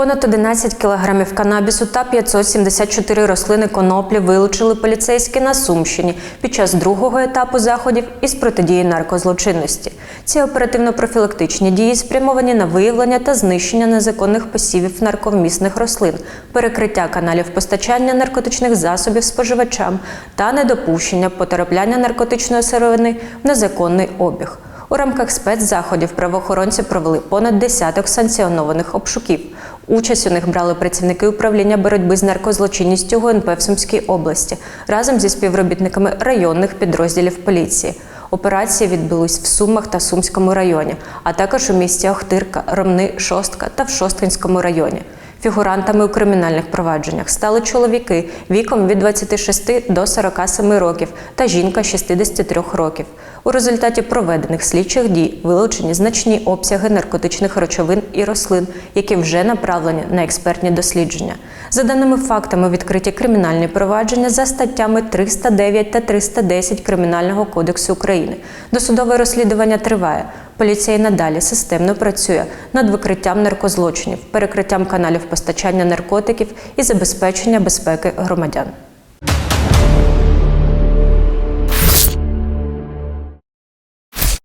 Понад 11 кілограмів канабісу та 574 рослини коноплі вилучили поліцейські на Сумщині під час другого етапу заходів із протидії наркозлочинності. Ці оперативно-профілактичні дії спрямовані на виявлення та знищення незаконних посівів нарковмісних рослин, перекриття каналів постачання наркотичних засобів споживачам та недопущення потрапляння наркотичної сировини в незаконний обіг. У рамках спецзаходів правоохоронці провели понад десяток санкціонованих обшуків. Участь у них брали працівники управління боротьби з наркозлочинністю ГУНП в Сумській області разом зі співробітниками районних підрозділів поліції. Операції відбулись в Сумах та Сумському районі, а також у місті Охтирка, Ромни, Шостка та в Шосткинському районі. Фігурантами у кримінальних провадженнях стали чоловіки віком від 26 до 47 років та жінка 63 років. У результаті проведених слідчих дій вилучені значні обсяги наркотичних речовин і рослин, які вже направлені на експертні дослідження. За даними фактами, відкриті кримінальні провадження за статтями 309 та 310 Кримінального кодексу України. Досудове розслідування триває. Поліція надалі системно працює над викриттям наркозлочинів, перекриттям каналів постачання наркотиків і забезпечення безпеки громадян.